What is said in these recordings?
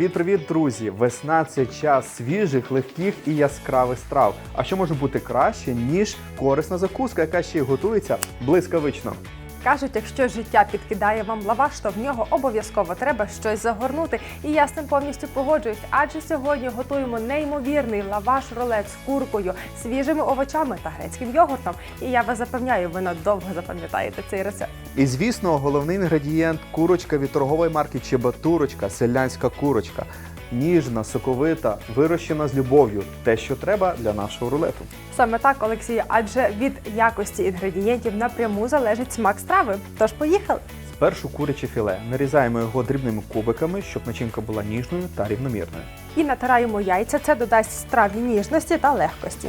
Привіт-привіт, друзі! Весна це час свіжих, легких і яскравих страв. А що може бути краще, ніж корисна закуска, яка ще й готується блискавично. Кажуть, якщо життя підкидає вам лаваш, то в нього обов'язково треба щось загорнути. І я з цим повністю погоджуюсь. Адже сьогодні готуємо неймовірний лаваш рулет з куркою, свіжими овочами та грецьким йогуртом. І я вас запевняю, ви надовго запам'ятаєте цей рецепт. І звісно, головний інгредієнт курочка від торгової марки Чебатурочка, селянська курочка. Ніжна, соковита, вирощена з любов'ю. Те, що треба для нашого рулету. Саме так, Олексію, адже від якості інгредієнтів напряму залежить смак страви. Тож поїхали. Спершу куряче філе. Нарізаємо його дрібними кубиками, щоб начинка була ніжною та рівномірною. І натираємо яйця. Це додасть страві ніжності та легкості.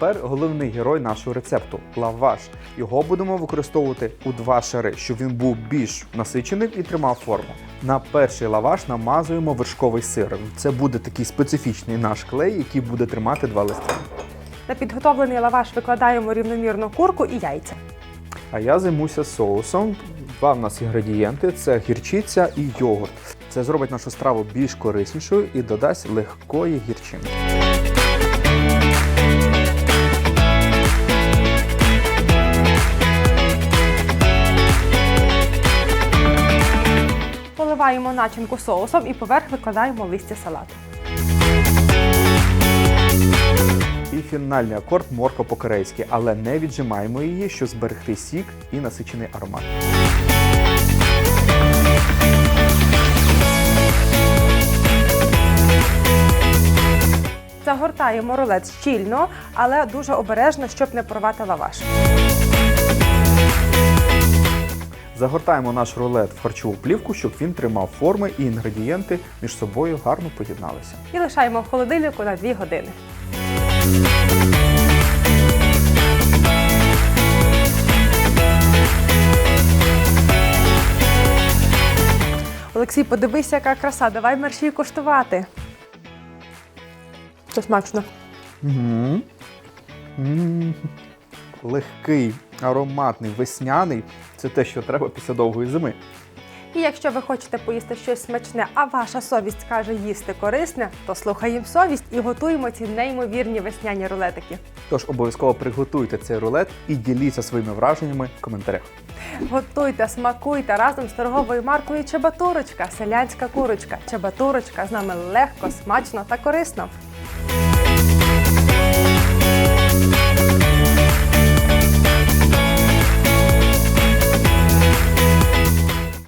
Тепер головний герой нашого рецепту лаваш. Його будемо використовувати у два шари, щоб він був більш насиченим і тримав форму. На перший лаваш намазуємо вершковий сир. Це буде такий специфічний наш клей, який буде тримати два листя. На підготовлений лаваш викладаємо рівномірно курку і яйця. А я займуся соусом. Два в нас інгредієнти це гірчиця і йогурт. Це зробить нашу страву більш кориснішою і додасть легкої гірчинки. Поливаємо начинку соусом і поверх викладаємо листя салату. І фінальний акорд морква по-корейськи, але не віджимаємо її, щоб зберегти сік і насичений аромат. Загортаємо рулет щільно, але дуже обережно, щоб не порвати лаваш. Загортаємо наш рулет в харчову плівку, щоб він тримав форми і інгредієнти між собою гарно поєдналися. І лишаємо в холодильнику на 2 години. Олексій, подивися, яка краса. Давай мерщій куштувати. Це смачно. Угу. Легкий, ароматний, весняний це те, що треба після довгої зими. І якщо ви хочете поїсти щось смачне, а ваша совість каже їсти корисне, то слухаємо совість і готуємо ці неймовірні весняні рулетики. Тож обов'язково приготуйте цей рулет і діліться своїми враженнями в коментарях. Готуйте, смакуйте разом з торговою маркою Чебатурочка, селянська курочка. Чебатурочка з нами легко, смачно та корисно.